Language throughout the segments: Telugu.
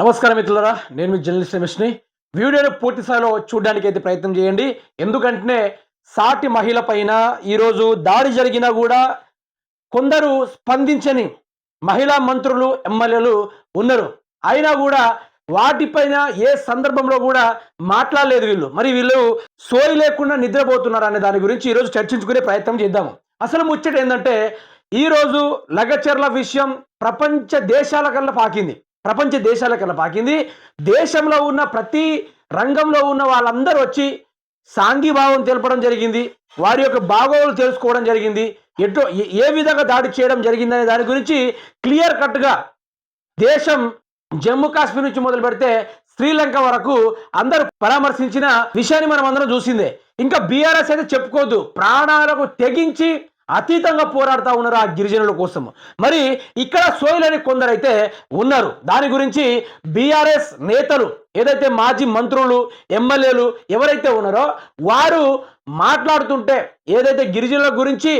నమస్కారం మిత్రులరా నేను మీ జర్నలిస్ట్ రమేష్ని. వీడియోని పూర్తి స్థాయిలో చూడడానికి అయితే ప్రయత్నం చేయండి. ఎందుకంటే సాటి మహిళ పైన ఈరోజు దాడి జరిగినా కూడా కొందరు స్పందించని మహిళా మంత్రులు ఎమ్మెల్యేలు ఉన్నారు. అయినా కూడా వాటిపైన ఏ సందర్భంలో కూడా మాట్లాడలేదు వీళ్ళు. మరి వీళ్ళు సోయి లేకుండా నిద్రపోతున్నారు అనే దాని గురించి ఈరోజు చర్చించుకునే ప్రయత్నం చేద్దాము అసలు ముచ్చట ఏంటంటే ఈరోజు లగచర్ల విషయం ప్రపంచ దేశాల కల్లా పాకింది. ప్రపంచ దేశాల కల్లా పాకింది. దేశంలో ఉన్న ప్రతి రంగంలో ఉన్న వాళ్ళందరూ వచ్చి సాంఘీభావం తెలపడం జరిగింది. వారి యొక్క భాగోలు తెలుసుకోవడం జరిగింది. ఎటు ఏ- ఏ విధంగా దాడి చేయడం జరిగిందనే దాని గురించి క్లియర్ కట్గా దేశం జమ్మూ కాశ్మీర్ నుంచి మొదలు పెడితే శ్రీలంక వరకు అందరూ పరామర్శించిన విషయాన్ని మనం అందరం చూసిందే. ఇంకా బీఆర్ఎస్ అయితే చెప్పుకోవద్దు. ప్రాణాలకు తెగించి అతీతంగా పోరాడుతూ ఉన్నారు ఆ గిరిజనుల కోసం? మరి ఇక్కడ సోయిలని కొందరైతే ఉన్నారు. దాని గురించి బీఆర్ఎస్ నేతలు ఏదైతే మాజీ మంత్రులు ఎమ్మెల్యేలు ఎవరైతే ఉన్నారో వారు మాట్లాడుతుంటే ఏదైతే గిరిజనుల గురించి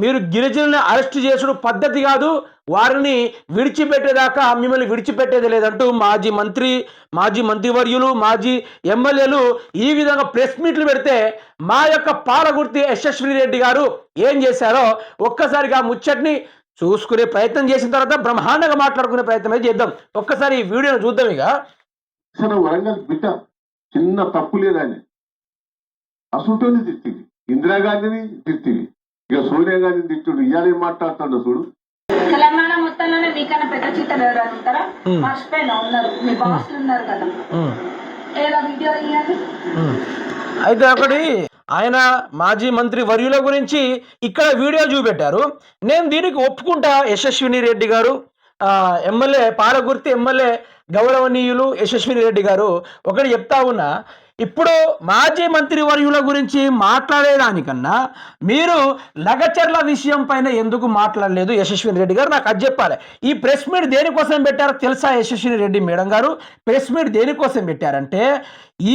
మీరు గిరిజనుని అరెస్ట్ చేసుడు పద్ధతి కాదు. వారిని విడిచిపెట్టేదాకా మిమ్మల్ని విడిచిపెట్టేది లేదంటూ మాజీ మంత్రి మాజీ మంత్రివర్యులు మాజీ ఎమ్మెల్యేలు ఈ విధంగా ప్రెస్ మీట్లు పెడితే మా యొక్క పాలగుర్తి యశస్విని రెడ్డి గారు ఏం చేశారో ఒక్కసారిగా ముచ్చట్ని చూసుకునే ప్రయత్నం చేసిన తర్వాత బ్రహ్మాండంగా మాట్లాడుకునే ప్రయత్నం అయితే చేద్దాం. ఒక్కసారి ఈ వీడియోను చూద్దాం ఇక. అసలు వరంగల్ బిడ్డ చిన్న తప్పు లేదని అసలుతోనే తిట్టింది. ఇందిరాగాంధీని తిట్టింది. ఇక సోనియా గాంధీని తిట్టుడు. ఇవాళ ఏం మాట్లాడుతుండో చూడు. తెలంగాణ మొత్తంలోనే మీకన్నా పెద్ద చీటలు ఎవరు అడుగుతారా Hmm. మర్చిపోయినా ఉన్నారు. మీ బాస్లు ఉన్నారు కదా. ఉమ్. ఏదో వీడియో ఇవ్వండి ఉమ్. అయితే ఒకటి ఆయన మాజీ మంత్రి వర్యుల గురించి ఇక్కడ వీడియో చూపెట్టారు. నేను దీనికి ఒప్పుకుంటా యశస్విని రెడ్డి గారు. ఆ, ఎమ్మెల్యే పాలగుర్తి ఎమ్మెల్యే గౌరవనీయులు యశస్విని రెడ్డి గారు. ఒకటి చెప్తా ఉన్నా ఇప్పుడు మాజీ మంత్రి వర్యుల గురించి మాట్లాడేదానికన్నా మీరు లగచర్ల విషయం పైన ఎందుకు మాట్లాడలేదు? యశస్విని రెడ్డి గారు నాకు అది చెప్పాలి. ఈ ప్రెస్ మీట్ దేనికోసం పెట్టారో తెలుసా యశస్విని రెడ్డి మేడం గారు? ప్రెస్ మీట్ దేనికోసం పెట్టారంటే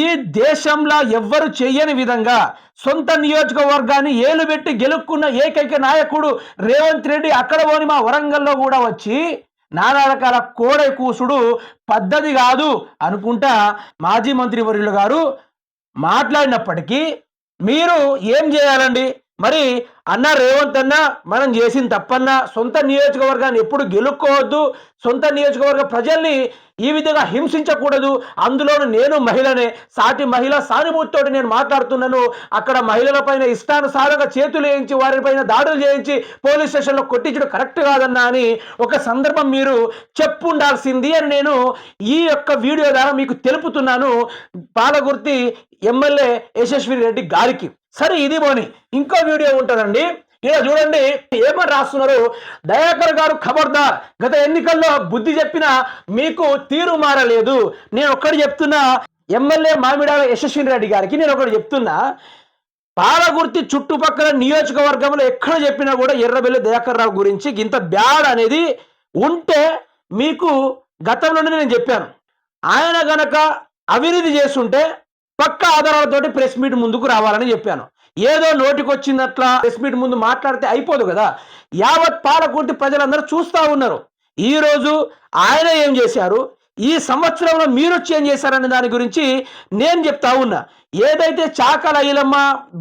ఈ దేశంలో ఎవ్వరు చేయని విధంగా సొంత నియోజకవర్గాన్ని ఏలుబెట్టి గెలుక్కున్న ఏకైక నాయకుడు రేవంత్ రెడ్డి అక్కడ పోని మా వరంగల్లో కూడా వచ్చి నానా రకాల కోడై కూసుడు పద్ధతి కాదు అనుకుంటా మాజీ మంత్రి వర్యులు గారు మాట్లాడినప్పటికీ మీరు ఏం చేయాలండి? మరి అన్న రేవంత్ అన్న మనం చేసిన తప్పన్న సొంత నియోజకవర్గాన్ని ఎప్పుడు గెలుక్కోవద్దు సొంత నియోజకవర్గ ప్రజల్ని ఈ విధంగా హింసించకూడదు. అందులోనూ నేను మహిళనే సాటి మహిళ సానుభూతితోటి నేను మాట్లాడుతున్నాను. అక్కడ మహిళలపైన ఇష్టానుసారంగా చేతులు వేయించి వారిపైన దాడులు చేయించి పోలీస్ స్టేషన్లో కొట్టించడం కరెక్ట్ కాదన్నా అని ఒక సందర్భం మీరు చెప్పు ఉండాల్సింది అని నేను ఈ యొక్క వీడియో ద్వారా మీకు తెలుపుతున్నాను. పాలగుర్తి ఎమ్మెల్యే యశస్విని రెడ్డి గారికి. సరే ఇది పోని. ఇంకో వీడియో ఉంటుందండి. ఇలా చూడండి ఏమని రాస్తున్నారు? దయాకర్ గారు ఖబర్దార్. గత ఎన్నికల్లో బుద్ధి చెప్పినా మీకు తీరు మారలేదు. నేను ఒక్కటి చెప్తున్నా ఎమ్మెల్యే మామిడాల యశస్విని రెడ్డి గారికి నేను ఒకటి చెప్తున్నా పాలగుర్తి చుట్టుపక్కల నియోజకవర్గంలో ఎక్కడ చెప్పినా కూడా ఎర్రబెల్లి దయాకర్ రావు గురించి ఇంత బ్యాడ్ అనేది ఉంటే మీకు గతంలోనే నేను చెప్పాను. ఆయన గనక అవినీతి చేస్తుంటే పక్క ఆధారాలతోటి ప్రెస్ మీట్ ముందుకు రావాలని చెప్పాను. ఏదో నోటికొచ్చిందట్లా ప్రెస్ మీట్ ముందు మాట్లాడితే అయిపోదు కదా. యావత్ పాలకుర్తి ప్రజలందరూ చూస్తూ ఉన్నారు. ఈరోజు ఆయన ఏం చేశారు? ఈ సంవత్సరంలో మీరు వచ్చి ఏం చేశారనే దాని గురించి నేను చెప్తా ఉన్నా. ఏదైతే చాకల ఐలమ్మ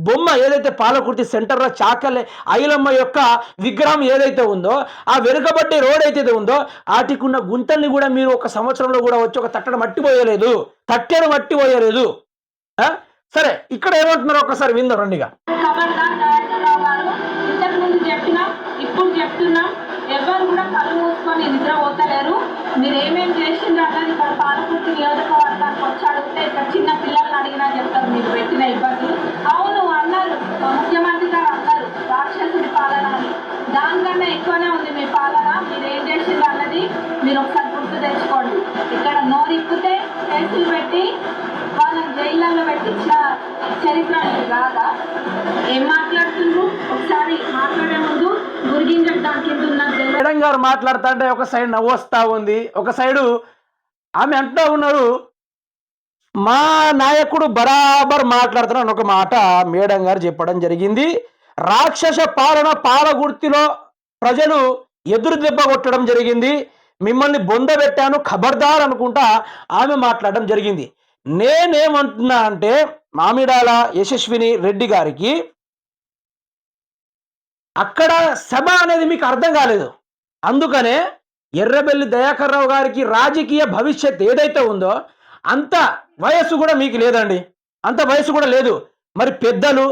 బొమ్మ ఏదైతే పాలకుర్తి సెంటర్లో చాకల ఐలమ్మ యొక్క విగ్రహం ఏదైతే ఉందో ఆ వెనుకబడ్డే రోడ్ అయితే ఉందో వాటికి ఉన్న గుంటల్ని కూడా మీరు ఒక సంవత్సరంలో కూడా వచ్చి ఒక తట్టను మట్టి పోయలేదు తట్టెను మట్టి పోయలేదు సరే ఇక్కడ ఏమంటున్నారు ఒకసారి విందాం రండిగా. ఖబర్దార్ ఇంతకు ముందు చెప్పినా ఇప్పుడు చెప్తున్నా ఎవరు కూడా కళ్ళు మూసుకొని నిద్ర పోతలేరు. మీరు ఏమేం చేసిండ్రు అన్నది ఇక్కడ పాలకుర్తి నియోజకవర్గానికి వచ్చి అడిగితే ఇక్కడ చిన్న పిల్లల్ని అడిగినా చెప్తారు మీరు పెట్టిన ఇబ్బందులు అవును అన్నారు. మా ముఖ్యమంత్రి గారు అన్నారు రాక్షసుడి పాలన అని. దానికన్నా ఎక్కువనే ఉంది మీ పాలన. మీరు ఏం చేసిండ్రు అన్నది మీరు ఒకసారి గుర్తు తెచ్చుకోండి. ఇక్కడ నోరు నోరిప్పితే కేసులు పెట్టి వాళ్ళని పెట్టి చరిత్ర అనేది కాదా ఏం మాట్లాడుతుండ్రు? ఒకసారి మాట్లాడే ముందు గురిగింజ ఉన్నది మేడం గారు మాట్లాడుతుంటే ఒక సైడ్ నవ్వొస్తా ఉంది. ఒక సైడు ఆమె అంటూ ఉన్నారు మా నాయకుడు బరాబర్ మాట్లాడుతున్నాను ఒక మాట మేడం గారు చెప్పడం జరిగింది. రాక్షస పాలన పాలగుర్తిలో ప్రజలు ఎదురు దెబ్బ కొట్టడం జరిగింది. మిమ్మల్ని బొందబెట్టాను ఖబర్దార్ అనుకుంటా ఆమె మాట్లాడడం జరిగింది. నేనేమంటున్నా అంటే మామిడాల యశస్విని రెడ్డి గారికి అక్కడ సభ అనేది మీకు అర్థం కాలేదు. అందుకనే ఎర్రబెల్లి దయాకర్ రావు గారికి రాజకీయ భవిష్యత్ ఏదైతే ఉందో అంత వయస్సు కూడా మీకు లేదండి. అంత వయసు కూడా లేదు. మరి పెద్దలు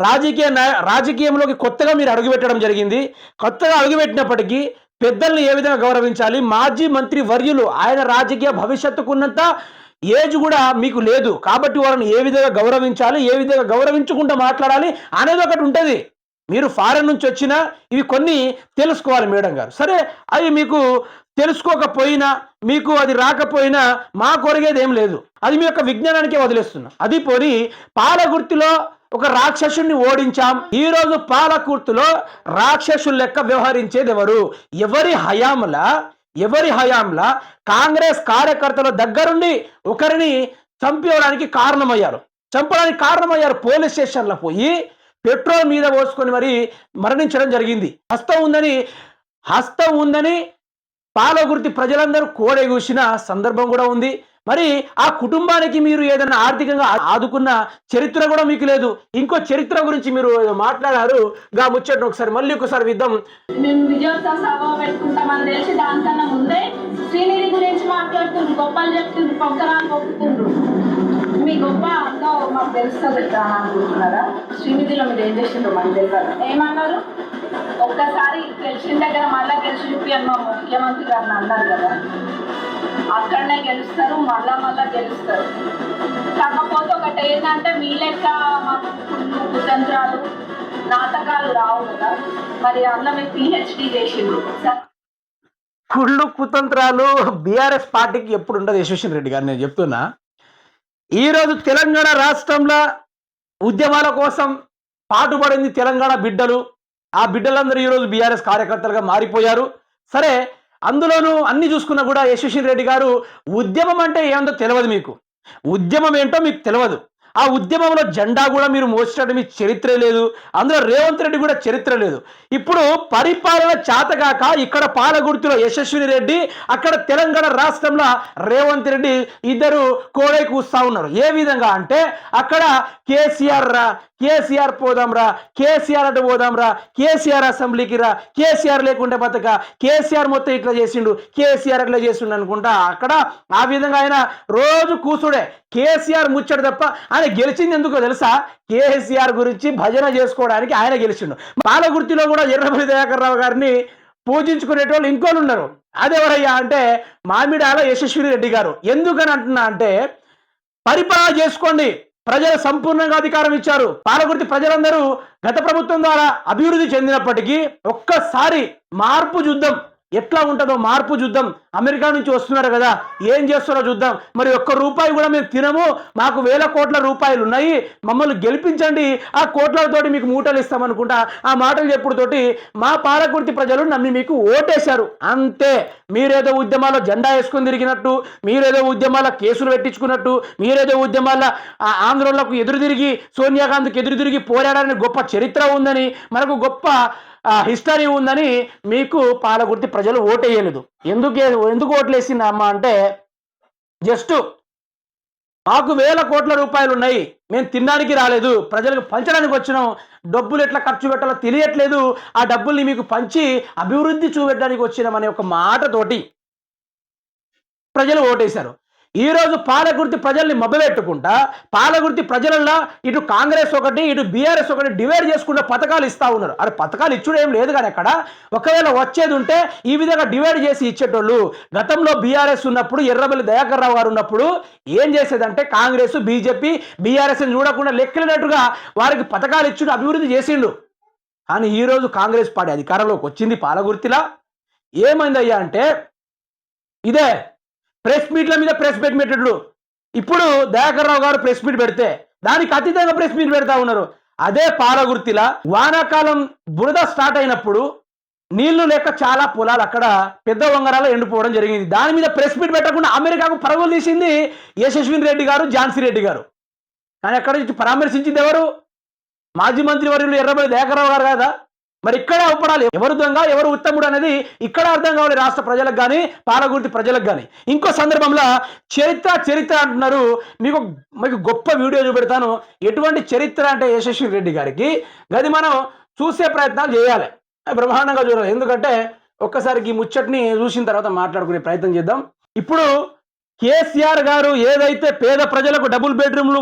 రాజకీయ రాజకీయంలోకి కొత్తగా మీరు అడుగుపెట్టడం జరిగింది. కొత్తగా అడుగుపెట్టినప్పటికీ పెద్దల్ని ఏ విధంగా గౌరవించాలి? మాజీ మంత్రి వర్యులు ఆయన రాజకీయ భవిష్యత్తుకున్నంత ఏజ్ కూడా మీకు లేదు. కాబట్టి వాళ్ళని ఏ విధంగా గౌరవించాలి ఏ విధంగా గౌరవించుకుంటూ మాట్లాడాలి అనేది ఒకటి ఉంటుంది. మీరు ఫారెన్ నుంచి వచ్చినా ఇవి కొన్ని తెలుసుకోవాలి మేడం గారు. సరే అవి మీకు తెలుసుకోకపోయినా మీకు అది రాకపోయినా మా కొరిగేది ఏం లేదు. అది మీ యొక్క విజ్ఞానానికే వదిలేస్తున్నా. అది పోని పాలగుర్తిలో ఒక రాక్షసుని ఓడించాం. ఈ రోజు పాలకుర్తిలో రాక్షసులు లెక్క వ్యవహరించేది ఎవరు? ఎవరి హయాంల ఎవరి హయాంలా కాంగ్రెస్ కార్యకర్తల దగ్గరుండి ఒకరిని చంపేయడానికి కారణమయ్యారు. చంపడానికి కారణమయ్యారు పోలీస్ స్టేషన్లో పోయి పెట్రోల్ మీద పోసుకొని మరి మరణించడం జరిగింది. హస్తం ఉందని హస్తం ఉందని పాలగుర్తి ప్రజలందరూ కోడెగూసిన సందర్భం కూడా ఉంది. మరి ఆ కుటుంబానికి మీరు ఏదైనా ఆర్థికంగా ఆదుకున్న చరిత్ర కూడా మీకు లేదు. ఇంకో చరిత్ర గురించి మీరు మాట్లాడారు. గా ముచ్చట్ను ఒకసారి మళ్ళీ ఒకసారి విద్దాం. మేము విజయోత్సవ సభ పెట్టుకుంటామని తెలిసి దానికన్నా ముందే శ్రీనిధి గురించి మాట్లాడుతుండ్రు గొప్పలు చెప్తుండ్రు పొక్కరాలు పొక్కుతుండ్రు మీ గొప్ప అంతా మాకు తెలుస్తుంది అనుకుంటున్నారా? శ్రీనిధిలో మీరు ఏం చేసిండ్రు మాకు తెలియదు ఏమన్నారు? ఒక్కసారి గెలిచిన దగ్గర మళ్ళా గెలిచి చూపి అన్న ముఖ్యమంత్రి గారిని అన్నారు కదా. అక్కడనే గెలుస్తారు మళ్ళా మళ్ళా గెలుస్తారు. కాకపోతే ఒకటి ఏంటంటే మీ లెక్క మాకు కుతంత్రాలు నాటకాలు రావు కదా. మరి అందులో మీరు పిహెచ్డి చేసిండ్రు. సార్. కుళ్ళు కుతంత్రాలు బీఆర్ఎస్ పార్టీకి ఎప్పుడు ఉండదు యశస్విని రెడ్డి గారు నేను చెప్తున్నా. ఈరోజు తెలంగాణ రాష్ట్రంలో ఉద్యమాల కోసం పాటుపడింది తెలంగాణ బిడ్డలు. ఆ బిడ్డలందరూ ఈరోజు బీఆర్ఎస్ కార్యకర్తలుగా మారిపోయారు. సరే అందులోనూ అన్ని చూసుకున్నా కూడా యశస్విని రెడ్డి గారు ఉద్యమం అంటే ఏంటో తెలియదు మీకు. ఉద్యమం ఏంటో మీకు తెలియదు ఆ ఉద్యమంలో జెండా కూడా మీరు మోసేటట్టు మీకు చరిత్ర లేదు. అందులో రేవంత్ రెడ్డి కూడా చరిత్ర లేదు. ఇప్పుడు పరిపాలన చేతగాక ఇక్కడ పాలగుర్తిలో యశస్విని రెడ్డి అక్కడ తెలంగాణ రాష్ట్రంలో రేవంత్ రెడ్డి ఇద్దరు కోడై కూస్తా ఉన్నారు. ఏ విధంగా అంటే అక్కడ కేసీఆర్ రా కేసీఆర్ పోదాంరా కేసీఆర్ అటు పోదాంరా కేసీఆర్ అసెంబ్లీకి రా కేసీఆర్ లేకుంటే బతక కేసీఆర్ మొత్తం ఇట్లా చేసిండు కేసీఆర్ అట్లా చేసిండు అనుకుంటా అక్కడ ఆ విధంగా ఆయన రోజు కూసుడే. కేసీఆర్ ముచ్చడు తప్ప ఆయన గెలిచింది ఎందుకో తెలుసా? కేసీఆర్ గురించి భజన చేసుకోవడానికి ఆయన గెలిచిండు. పాలగుర్తిలో కూడా ఎర్రబెల్లి దయాకర్ రావు గారిని పూజించుకునేటోళ్ళు ఇంకోళ్ళు ఉన్నారు. అదెవరయ్యా అంటే మామిడాల యశస్విని రెడ్డి గారు. ఎందుకని అంటున్నా అంటే పరిపాలన చేసుకోండి. ప్రజలు సంపూర్ణంగా అధికారం ఇచ్చారు. పాలకుర్తి ప్రజలందరూ గత ప్రభుత్వం ద్వారా అభివృద్ధి చెందినప్పటికీ ఒక్కసారి మార్పు చూద్దాం. ఎట్లా ఉంటుందో మార్పు చూద్దాం. అమెరికా నుంచి వస్తున్నారు కదా ఏం చేస్తారో చూద్దాం. మరి ఒక్క రూపాయి కూడా మేము తినము మాకు వేల కోట్ల రూపాయలు ఉన్నాయి మమ్మల్ని గెలిపించండి ఆ కోట్లతోటి మీకు మూటలు ఇస్తామనుకుంటా ఆ మాటలు చెప్పుడుతోటి మా పాలకుర్తి ప్రజలు నమ్మి మీకు ఓటేశారు. అంతే. మీరేదో ఉద్యమాల్లో జెండా వేసుకుని తిరిగినట్టు మీరేదో ఉద్యమాల కేసులు పెట్టించుకున్నట్టు మీరేదో ఉద్యమాల ఆ ఆంధ్రోళ్ళకు ఎదురు తిరిగి సోనియా గాంధీకి ఎదురు తిరిగి పోరాడాలని గొప్ప చరిత్ర ఉందని మనకు గొప్ప హిస్టరీ ఉందని మీకు పాలగుర్తి ప్రజలు ఓటేయలేదు. ఎందుకు ఎందుకు ఓట్లేసింది అమ్మ అంటే జస్ట్ మాకు వేల కోట్ల రూపాయలు ఉన్నాయి మేము తినడానికి రాలేదు ప్రజలకు పంచడానికి వచ్చినాం డబ్బులు ఎట్లా ఖర్చు పెట్టాలో తెలియట్లేదు ఆ డబ్బుల్ని మీకు పంచి అభివృద్ధి చూపెట్టడానికి వచ్చినామనే ఒక మాటతోటి ప్రజలు ఓటేశారు. ఈరోజు పాలగుర్తి పాలకుర్తి ప్రజల్ని మభ్యపెట్టుకుంటా పాలకుర్తి ప్రజలలో ఇటు కాంగ్రెస్ ఒకటి ఇటు బీఆర్ఎస్ ఒకటి డివైడ్ చేసుకుంటూ పథకాలు ఇస్తా ఉన్నారు. అరే పథకాలు ఇచ్చుడు ఏం లేదు కానీ అక్కడ ఒకవేళ వచ్చేది ఉంటే ఈ విధంగా డివైడ్ చేసి ఇచ్చేటోళ్ళు. గతంలో బీఆర్ఎస్ ఉన్నప్పుడు ఎర్రబెల్లి దయాకర్ రావు గారు ఉన్నప్పుడు ఏం చేసేదంటే కాంగ్రెస్ బీజేపీ బీఆర్ఎస్ని చూడకుండా లెక్కలేనట్టుగా వారికి పథకాలు ఇచ్చుడు అభివృద్ధి చేసిండు. కానీ ఈరోజు కాంగ్రెస్ పార్టీ అధికారంలోకి వచ్చింది పాలగుర్తిలా ఏమైందయ్యా అంటే ఇదే ప్రెస్ మీట్ల మీద ప్రెస్ మీట్ పెట్టడు ఇప్పుడు దయాకర్ రావు గారు ప్రెస్ మీట్ పెడితే దానికి అతీతంగా ప్రెస్ మీట్ పెడతా ఉన్నారు. అదే పాలగుర్తిలా వానాకాలం బురద స్టార్ట్ అయినప్పుడు నీళ్ళు లేక చాలా పొలాలు అక్కడ పెద్ద వంగరాలు ఎండిపోవడం జరిగింది. దాని మీద ప్రెస్ మీట్ పెట్టకుండా అమెరికాకు పరుగులు తీసింది యశస్విన్ రెడ్డి గారు ఝాన్సీ రెడ్డి గారు. కానీ అక్కడ నుంచి పరామర్శించింది ఎవరు? మాజీ మంత్రి వర్యులు ఎర్రబడి దయాకర్రావు గారు కదా? మరి ఇక్కడ అవపడాలి ఎవరు దొంగ ఎవరు ఉత్తముడు అనేది ఇక్కడ అర్థం కావాలి రాష్ట్ర ప్రజలకు కానీ పాలగుర్తి ప్రజలకు కానీ ఇంకో సందర్భంలో చరిత్ర చరిత్ర అంటున్నారు. మీకు మీకు గొప్ప వీడియో చూపెడతాను. ఎటువంటి చరిత్ర అంటే యశస్వి రెడ్డి గారికి. గది మనం చూసే ప్రయత్నాలు చేయాలి. బ్రహ్మాండంగా చూడాలి. ఎందుకంటే ఒక్కసారికి ఈ ముచ్చట్ని చూసిన తర్వాత మాట్లాడుకునే ప్రయత్నం చేద్దాం. ఇప్పుడు కేసీఆర్ గారు ఏదైతే పేద ప్రజలకు డబుల్ బెడ్రూమ్లు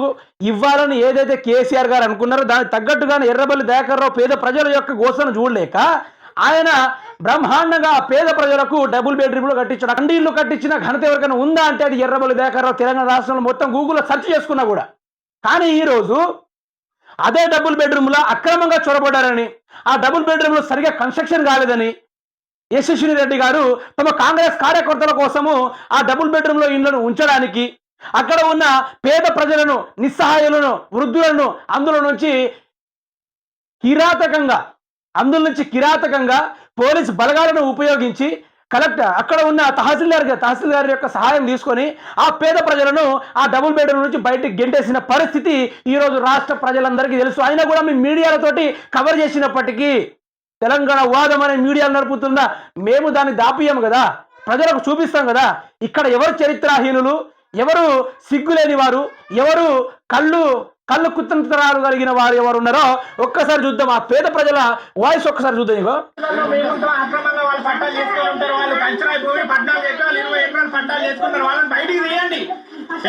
ఇవ్వాలని ఏదైతే కేసీఆర్ గారు అనుకున్నారో దానికి తగ్గట్టుగానే ఎర్రబల్లి దయాకర్రావు పేద ప్రజల యొక్క గోసను చూడలేక ఆయన బ్రహ్మాండంగా పేద ప్రజలకు డబుల్ బెడ్రూమ్లు కట్టించాడు. అండి ఇల్లు కట్టించిన ఘనత ఎవరికైనా ఉందా అంటే అది ఎర్రబల్లి దయాకర్రావు తెలంగాణ రాష్ట్రంలో మొత్తం గూగుల్లో సెర్చ్ చేసుకున్నా కూడా. కానీ ఈరోజు అదే డబుల్ బెడ్రూమ్లో అక్రమంగా చొరబడ్డారని ఆ డబుల్ బెడ్రూమ్లో సరిగా కన్స్ట్రక్షన్ కాలేదని యశస్విని రెడ్డి గారు తమ కాంగ్రెస్ కార్యకర్తల కోసము ఆ డబుల్ బెడ్రూమ్లో ఇండ్లను ఉంచడానికి అక్కడ ఉన్న పేద ప్రజలను నిస్సహాయులను వృద్ధులను అందులో నుంచి కిరాతకంగా అందులో నుంచి కిరాతకంగా పోలీస్ బలగాలను ఉపయోగించి కలెక్టర్ అక్కడ ఉన్న తహసీల్దార్ తహసీల్దార్ యొక్క సహాయం తీసుకొని ఆ పేద ప్రజలను ఆ డబుల్ బెడ్రూమ్ నుంచి బయటికి గెంటేసిన పరిస్థితి ఈరోజు రాష్ట్ర ప్రజలందరికీ తెలుసు. అయినా కూడా మీ మీడియాలతోటి కవర్ చేసినప్పటికీ తెలంగాణ వాదం అనే మీడియాలు నడుపుతుందా? మేము దాన్ని దాపియం కదా? ప్రజలకు చూపిస్తాం కదా? ఇక్కడ ఎవరు చరిత్రాహీనులు? ఎవరు సిగ్గులేని వారు? ఎవరు కళ్ళు కళ్ళు కుతంత్రాలు కలిగిన వారు ఎవరు ఉన్నారో ఒక్కసారి చూద్దాం. ఆ పేద ప్రజల వాయిస్ ఒక్కసారి చూద్దాం ఇగో.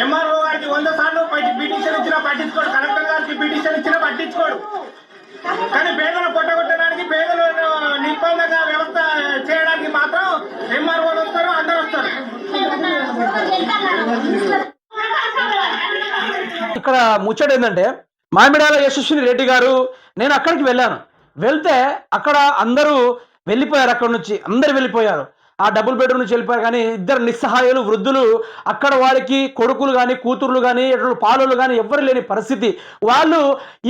ఎంఆర్ఓ గారికి వంద సార్లు పిటిషన్ ఇచ్చినా పట్టించుకోడు. కలెక్టర్ గారికి పిటిషన్ ఇచ్చినా పట్టించుకోడు. కానీ పేదలు కొట్టగొట్టడానికి పేదలు నిర్బంధంగా వ్యవస్థ చేయడానికి మాత్రం ఎంఆర్ఓలు వస్తారు అందరు వస్తారు. ఇక్కడ ముచ్చట ఏంటంటే మామిడాల యశస్విని రెడ్డి గారు నేను అక్కడికి వెళ్ళాను. వెళ్తే అక్కడ అందరూ వెళ్ళిపోయారు అక్కడ నుంచి అందరు వెళ్ళిపోయారు. ఆ డబుల్ బెడ్రూమ్ నుంచి వెళ్ళిపోయారు. కానీ ఇద్దరు నిస్సహాయులు వృద్ధులు అక్కడ వారికి కొడుకులు కానీ కూతుర్లు కానీ ఎటువంటి పాలులు కానీ ఎవ్వరు లేని పరిస్థితి. వాళ్ళు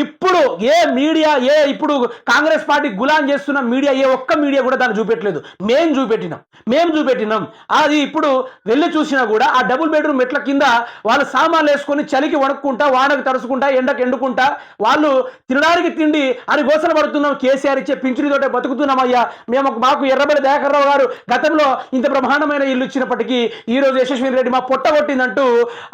ఇప్పుడు ఏ మీడియా ఏ ఇప్పుడు కాంగ్రెస్ పార్టీ గులాం చేస్తున్న మీడియా ఏ ఒక్క మీడియా కూడా దాన్ని చూపెట్టలేదు. మేం చూపెట్టినాం. మేము చూపెట్టినాం. అది ఇప్పుడు వెళ్ళి చూసినా కూడా ఆ డబుల్ బెడ్రూమ్ మెట్ల కింద వాళ్ళు సామాన్లు వేసుకొని చలికి వణుక్కుంటా వానకు తడుచుకుంటా ఎండకు ఎండుకుంటా వాళ్ళు తినడానికి తిండి అని గోసలు పడుతున్నాం. కేసీఆర్ ఇచ్చే పింఛనితోటే బతుకుతున్నాం అయ్యా మేము మాకు ఎర్రబడి దయాకర్రావు గారు గతంలో ఇంత బ్రహ్మాండమైన ఇల్లు ఇచ్చినప్పటికీ ఈ రోజు రెడ్డి మా పొట్ట కొట్టిందంటూ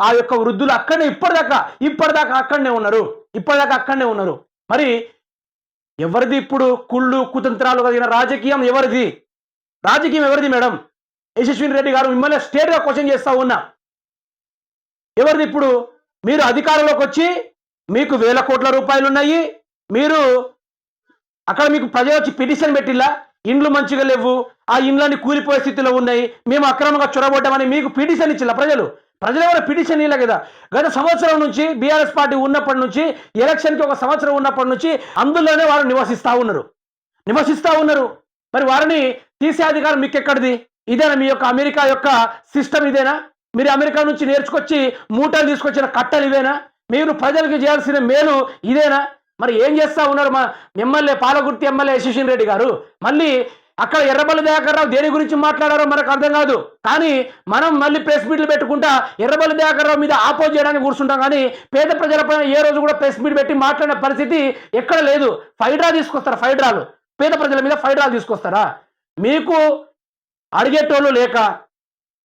ఆ యొక్క వృద్ధులు అక్కడనే ఇప్పటిదాకా ఇప్పటిదాకా అక్కడనే ఉన్నారు. ఇప్పటిదాకా అక్కడనే ఉన్నారు. మరి ఎవరిది ఇప్పుడు కుళ్ళు కుతంత్రాలు కలిగిన రాజకీయం ఎవరిది? రాజకీయం ఎవరిది మేడం? యశస్విని రెడ్డి గారు మిమ్మల్ని స్టేట్గా క్వశ్చన్ చేస్తా ఉన్నా. ఎవరిది ఇప్పుడు? మీరు అధికారంలోకి వచ్చి మీకు వేల కోట్ల రూపాయలు ఉన్నాయి మీరు అక్కడ మీకు ప్రజలు వచ్చి పిటిషన్ పెట్టిల్లా? ఇండ్లు మంచిగా లేవు ఆ ఇండ్లన్నీ కూలిపోయే స్థితిలో ఉన్నాయి మేము అక్రమంగా చొరబడ్డామని మీకు పిటిషన్ ఇచ్చిల్లా ప్రజలు. ప్రజలు ఎవరు పిటిషన్ ఇలా కదా? గత సంవత్సరం నుంచి బీఆర్ఎస్ పార్టీ ఉన్నప్పటి నుంచి ఎలక్షన్కి ఒక సంవత్సరం ఉన్నప్పటి నుంచి అందులోనే వారు నివసిస్తూ ఉన్నారు. నివసిస్తూ ఉన్నారు. మరి వారిని తీసే అధికారం మీకు ఎక్కడిది ఇదేనా మీ యొక్క అమెరికా యొక్క సిస్టమ్ ఇదేనా? మీరు అమెరికా నుంచి నేర్చుకొచ్చి మూటలు తీసుకొచ్చిన కట్టలు ఇవేనా? మీరు ప్రజలకు చేయాల్సిన మేలు ఇదేనా? మరి ఏం చేస్తా ఉన్నారు మా ఎమ్మెల్యే పాలకుర్తి ఎమ్మెల్యే యశస్విన్ రెడ్డి గారు? మళ్ళీ అక్కడ ఎర్రబల్లి దయాకర్రావు దేని గురించి మాట్లాడారో మనకు అర్థం కాదు. కానీ మనం మళ్ళీ ప్రెస్ మీట్లు పెట్టుకుంటా ఎర్రబల్లి దయాకర్రావు మీద ఆపోజ్ చేయడానికి కూర్చుంటాం. కానీ పేద ప్రజలపైన ఏ రోజు కూడా ప్రెస్ మీట్ పెట్టి మాట్లాడిన పరిస్థితి ఎక్కడ లేదు. ఫైడ్రా తీసుకొస్తారు? ఫైడ్రాలు. పేద ప్రజల మీద ఫైడ్రాలు తీసుకొస్తారా? మీకు అడిగేటోళ్ళు లేక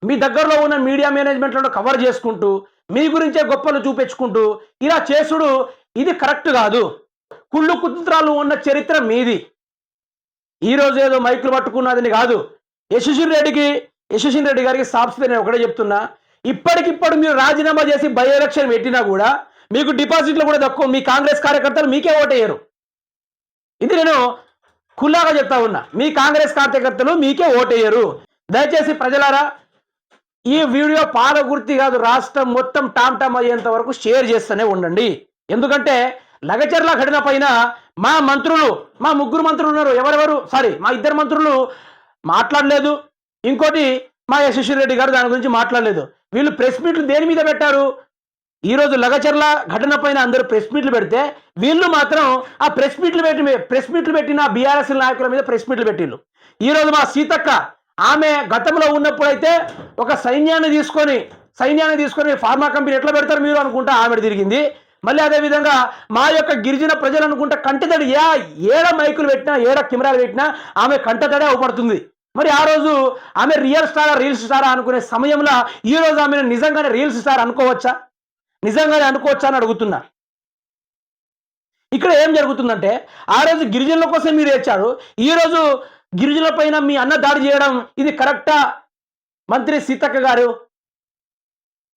మీ దగ్గరలో ఉన్న మీడియా మేనేజ్మెంట్లను కవర్ చేసుకుంటూ మీ గురించే గొప్పలు చూపించుకుంటూ ఇలా చేసుడు ఇది కరెక్ట్ కాదు. కుళ్ళు కుతంత్రాలు ఉన్న చరిత్ర మీది. ఈ రోజు ఏదో మైకులు పట్టుకున్నదని కాదు. యశస్వి రెడ్డికి యశస్వి రెడ్డి గారికి సాప్స్ నేను ఒకటే చెప్తున్నా. ఇప్పటికిప్పుడు మీరు రాజీనామా చేసి బై ఎలక్షన్ పెట్టినా కూడా మీకు డిపాజిట్లు కూడా తక్కువ. మీ కాంగ్రెస్ కార్యకర్తలు మీకే ఓటేయరు. ఇది నేను ఖుల్లాగా చెప్తా ఉన్నా. మీ కాంగ్రెస్ కార్యకర్తలు మీకే ఓటేయరు. దయచేసి ప్రజలారా ఈ వీడియో పాలగుర్తి కాదు రాష్ట్రం మొత్తం టామ్ టామ్ అయ్యేంత వరకు షేర్ చేస్తూనే ఉండండి. ఎందుకంటే లగచర్ల ఘటన పైన మా మంత్రులు మా ముగ్గురు మంత్రులు ఉన్నారు. ఎవరెవరు? సారీ మా ఇద్దరు మంత్రులు మాట్లాడలేదు. ఇంకోటి మా యశస్వి రెడ్డి గారు దాని గురించి మాట్లాడలేదు. వీళ్ళు ప్రెస్ మీట్లు దేని మీద పెట్టారు? ఈరోజు లగచర్ల ఘటన పైన అందరూ ప్రెస్ మీట్లు పెడితే వీళ్ళు మాత్రం ఆ ప్రెస్ మీట్లు పెట్టి ప్రెస్ మీట్లు పెట్టిన బీఆర్ఎస్ నాయకుల మీద ప్రెస్ మీట్లు పెట్టిళ్ళు. ఈరోజు మా సీతక్క ఆమె గతంలో ఉన్నప్పుడైతే ఒక సైన్యాన్ని తీసుకొని సైన్యాన్ని తీసుకొని ఫార్మా కంపెనీ ఎట్లా పెడతారు మీరు అనుకుంటా ఆమె తిరిగింది. మళ్ళీ అదేవిధంగా మా యొక్క గిరిజన ప్రజలు అనుకుంటే కంటతడి ఏ ఏడ మైకులు పెట్టినా ఏడ కెమెరాలు పెట్టినా ఆమె కంటతడే అవపడుతుంది. మరి ఆ రోజు ఆమె రియల్ స్టారా రీల్స్ స్టారా అనుకునే సమయంలో ఈ రోజు ఆమె నిజంగానే రీల్స్ స్టార్ అనుకోవచ్చా? నిజంగానే అనుకోవచ్చా అని అడుగుతున్నా. ఇక్కడ ఏం జరుగుతుందంటే ఆ రోజు గిరిజనుల కోసం మీరు ఏడ్చారు ఈ రోజు గిరిజనుల పైన మీ అన్న దాడి చేయడం ఇది కరెక్టా? మంత్రి సీతక్క గారు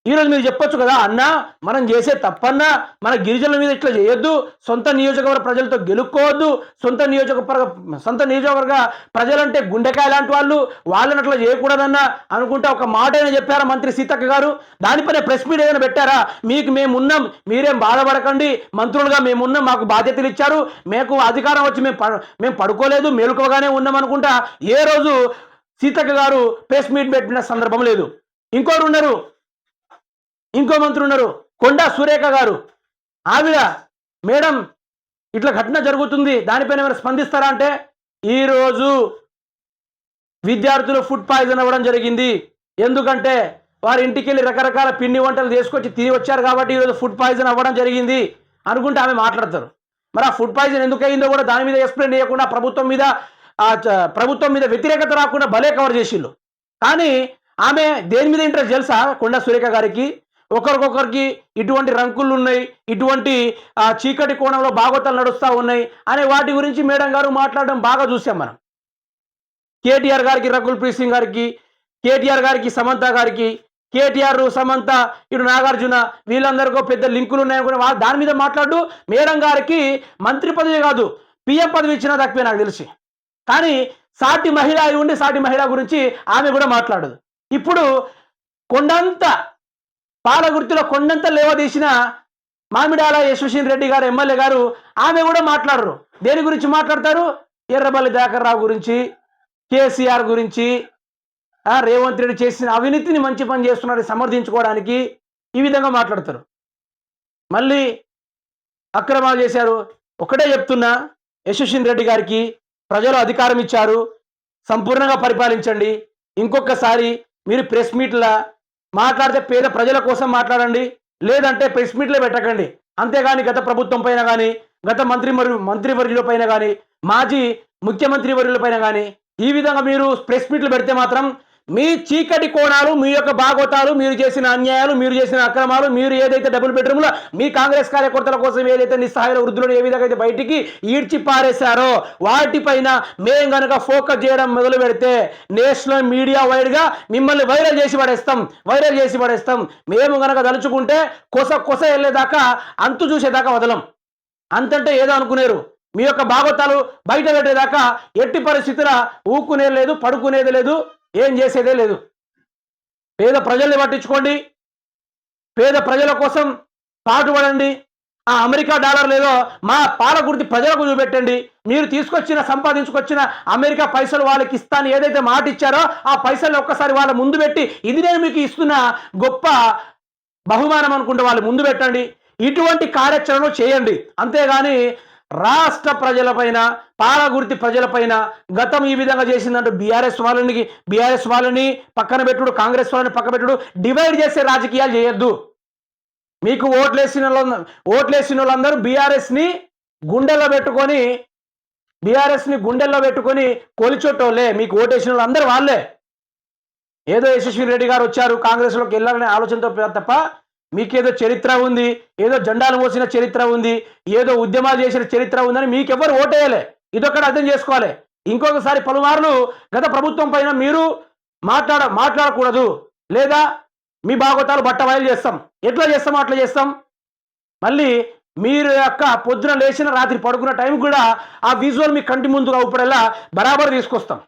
ఈరోజు మీరు చెప్పొచ్చు కదా అన్న మనం చేసే తప్పన్నా మన గిరిజనుల మీద ఇట్లా చేయొద్దు సొంత నియోజకవర్గ ప్రజలతో గెలుక్కోవద్దు సొంత నియోజకవర్గ సొంత నియోజకవర్గ ప్రజలంటే గుండెకాయ లాంటి వాళ్ళు వాళ్ళని అట్లా చేయకూడదన్న అనుకుంటా ఒక మాట అయినా చెప్పారా మంత్రి సీతక్క గారు? దానిపైన ప్రెస్ మీట్ ఏదైనా పెట్టారా? మీకు మేమున్నాం మీరేం బాధపడకండి మంత్రులుగా మేమున్నాం మాకు బాధ్యతలు ఇచ్చారు మీకు అధికారం వచ్చి మేము మేము పడుకోలేదు మేలుకోగానే ఉన్నాం అనుకుంటా ఏ రోజు సీతక్క గారు ప్రెస్ మీట్ పెట్టిన సందర్భం లేదు. ఇంకోరు ఉన్నారు ఇంకో మంత్రి ఉన్నారు కొండా సురేఖ గారు. ఆవిడ మేడం ఇట్లా ఘటన జరుగుతుంది దానిపైన ఏమైనా స్పందిస్తారా అంటే ఈరోజు విద్యార్థులు ఫుడ్ పాయిజన్ అవ్వడం జరిగింది. ఎందుకంటే వారి ఇంటికి వెళ్ళి రకరకాల పిండి వంటలు తీసుకొచ్చి తిని వచ్చారు కాబట్టి ఈరోజు ఫుడ్ పాయిజన్ అవ్వడం జరిగింది అనుకుంటే ఆమె మాట్లాడతారు. మరి ఆ ఫుడ్ పాయిజన్ ఎందుకు అయిందో కూడా దాని మీద ఎక్స్ప్లెయిన్ చేయకుండా ప్రభుత్వం మీద ప్రభుత్వం మీద వ్యతిరేకత రాకుండా భలే కవర్ చేసిళ్ళు కానీ ఆమె దేని మీద ఇంట్రెస్ట్ తెలుసా? కొండా సురేఖ గారికి. ఒకరికొకరికి ఇటువంటి రంకులు ఉన్నాయి ఇటువంటి చీకటి కోణంలో భాగవతాలు నడుస్తూ ఉన్నాయి అనే వాటి గురించి మేడం గారు మాట్లాడడం బాగా చూసాం మనం. కేటీఆర్ గారికి రకుల్ ప్రీత్ సింగ్ గారికి కేటీఆర్ గారికి సమంత గారికి కేటీఆర్ సమంత ఇటు నాగార్జున వీళ్ళందరికీ పెద్ద లింకులు ఉన్నాయని కూడా దాని మీద మాట్లాడు. మేడం గారికి మంత్రి పదవి కాదు పిఎం పదవి ఇచ్చినా తక్కువే నాకు తెలిసి. కానీ సాటి మహిళ అయి ఉండి సాటి మహిళ గురించి ఆమె కూడా మాట్లాడదు. ఇప్పుడు కొండంత పాలగుర్తిలో కొండంత లేవదీసిన మామిడాల యశ్వసీన్ రెడ్డి గారు ఎమ్మెల్యే గారు ఆమె కూడా మాట్లాడరు. దేని గురించి మాట్లాడతారు? ఎర్రబల్లి దయాకర్ రావు గురించి కేసీఆర్ గురించి రేవంత్ రెడ్డి చేసిన అవినీతిని మంచి పని చేస్తున్నారని సమర్థించుకోవడానికి ఈ విధంగా మాట్లాడతారు. మళ్ళీ అక్రమాలు చేశారు. ఒకటే చెప్తున్నా యశస్విన్ రెడ్డి గారికి ప్రజలు అధికారం ఇచ్చారు. సంపూర్ణంగా పరిపాలించండి. ఇంకొకసారి మీరు ప్రెస్ మీట్లా మాట్లాడితే పేద ప్రజల కోసం మాట్లాడండి లేదంటే ప్రెస్ మీట్లే పెట్టకండి. అంతేగాని గత ప్రభుత్వం పైన కానీ గత మంత్రి మరియు మంత్రివర్యుల పైన కానీ మాజీ ముఖ్యమంత్రి వర్యుల పైన కానీ ఈ విధంగా మీరు ప్రెస్ మీట్లు పెడితే మాత్రం మీ చీకటి కోణాలు మీ యొక్క బాగోతాలు మీరు చేసిన అన్యాయాలు మీరు చేసిన అక్రమాలు మీరు ఏదైతే డబుల్ బెడ్రూమ్లో మీ కాంగ్రెస్ కార్యకర్తల కోసం ఏదైతే నిస్సహాయ వృద్ధులను ఏ విధంగా అయితే బయటికి ఈడ్చి పారేశారో వాటిపైన మేము కనుక ఫోకస్ చేయడం మొదలు పెడితే నేషనల్ మీడియా వైడ్గా మిమ్మల్ని వైరల్ చేసి పడేస్తాం వైరల్ చేసి పడేస్తాం. మేము కనుక తలుచుకుంటే కొస కొస వెళ్ళేదాకా అంతు చూసేదాకా వదలం. అంతంటే ఏదో అనుకునేరు. మీ యొక్క భాగవతాలు బయట పెట్టేదాకా ఎట్టి పరిస్థితుల ఊక్కునేది లేదు పడుకునేది లేదు. ఏం చేసేదే లేదు. పేద ప్రజల్ని పట్టించుకోండి. పేద ప్రజల కోసం పాటుపడండి ఆ అమెరికా డాలర్ లేదో మా పాలకుర్తి ప్రజలకు చూపెట్టండి. మీరు తీసుకొచ్చిన సంపాదించుకొచ్చిన అమెరికా పైసలు వాళ్ళకి ఇస్తాను. ఏదైతే మాట ఇచ్చారో ఆ పైసలు ఒక్కసారి వాళ్ళ ముందు పెట్టి ఇది నేను మీకు ఇస్తున్న గొప్ప బహుమానం అనుకుంటే వాళ్ళు ముందు పెట్టండి. ఇటువంటి కార్యాచరణ చేయండి. అంతేగాని రాష్ట్ర ప్రజలపైన పాలగుర్తి ప్రజలపైన గతం ఈ విధంగా చేసిందంటూ బీఆర్ఎస్ వాళ్ళని బీఆర్ఎస్ వాళ్ళని పక్కన పెట్టుడు కాంగ్రెస్ వాళ్ళని పక్కన పెట్టుడు డివైడ్ చేసే రాజకీయాలు చేయొద్దు. మీకు ఓట్లేసిన ఓట్లేసిన వాళ్ళందరూ బీఆర్ఎస్ని గుండెల్లో పెట్టుకొని బీఆర్ఎస్ని గుండెల్లో పెట్టుకొని కొలిచొట్టోలే మీకు ఓటేసిన వాళ్ళందరూ వాళ్ళే. ఏదో యశస్వి రెడ్డి గారు వచ్చారు కాంగ్రెస్లోకి వెళ్ళాలనే ఆలోచనతో తప్ప మీకేదో చరిత్ర ఉంది ఏదో జెండాలు మోసిన చరిత్ర ఉంది ఏదో ఉద్యమాలు చేసిన చరిత్ర ఉందని మీకెవ్వరు ఓటేయలే. ఇదొక్కడ అర్థం చేసుకోవాలి. ఇంకొకసారి పలుమార్లు గత ప్రభుత్వం పైన మీరు మాట్లాడ మాట్లాడకూడదు. లేదా మీ భాగవతాలు బట్ట బయలు చేస్తాం. ఎట్లా చేస్తామో అట్లా చేస్తాం? మళ్ళీ మీరు యొక్క పొద్దున లేచిన రాత్రి పడుకున్న టైం కూడా ఆ విజువల్ మీ కంటి ముందు ఇప్పుడల్లా బరాబర్ తీసుకొస్తాం.